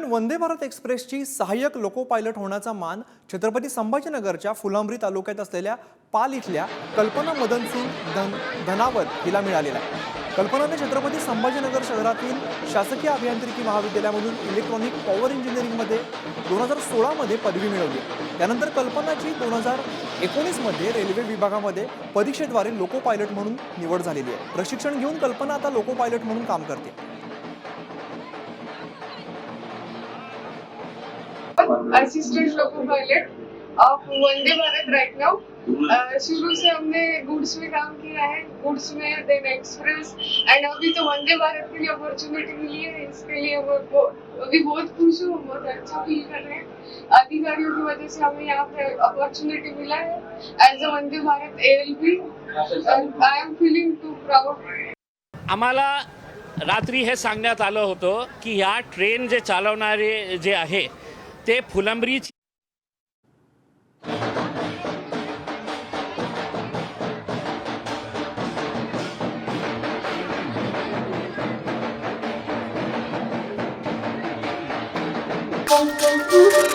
दरम्यान वंदे भारत एक्सप्रेसची सहाय्यक loco pilot होण्याचा मान छत्रपती संभाजीनगरच्या फुलांब्री तालुक्यात असलेल्या पाल इथल्या कल्पना मदन धन धनावत हिला मिळालेला आहे. कल्पनाने छत्रपती संभाजीनगर शहरातील शासकीय अभियांत्रिकी महाविद्यालयामधून इलेक्ट्रॉनिक पॉवर इंजिनिअरिंगमध्ये दोन हजार सोळामध्ये पदवी मिळवली त्यानंतर कल्पनाची दोन हजार एकोणीसमध्ये रेल्वे विभागामध्ये परीक्षेद्वारे लोको पायलट म्हणून निवड झालेली आहे. प्रशिक्षण घेऊन कल्पना आता लोको पायलट म्हणून काम करते. Assistant loco pilot of Vande Bharat right now शुरू से हमने गुड्स में काम किया है. गुड्स में देन एक्सप्रेस एंड अभी तो वंदे भारत के लिए अपॉर्चुनिटी मिली है. इसके लिए हम अभी बहुत खुश हूँ बहुत अच्छा फील कर रहे हैं. अधिकारियों की वजह से हमें यहाँ पे अपॉर्चुनिटी मिला है. As a Vande Bharat A L P I am feeling too proud आम्हाला रात्री हे सांगण्यात आलं होतं की ह्या ट्रेन जे चालवणारे जे आहे ते फुलंब्री Thank you.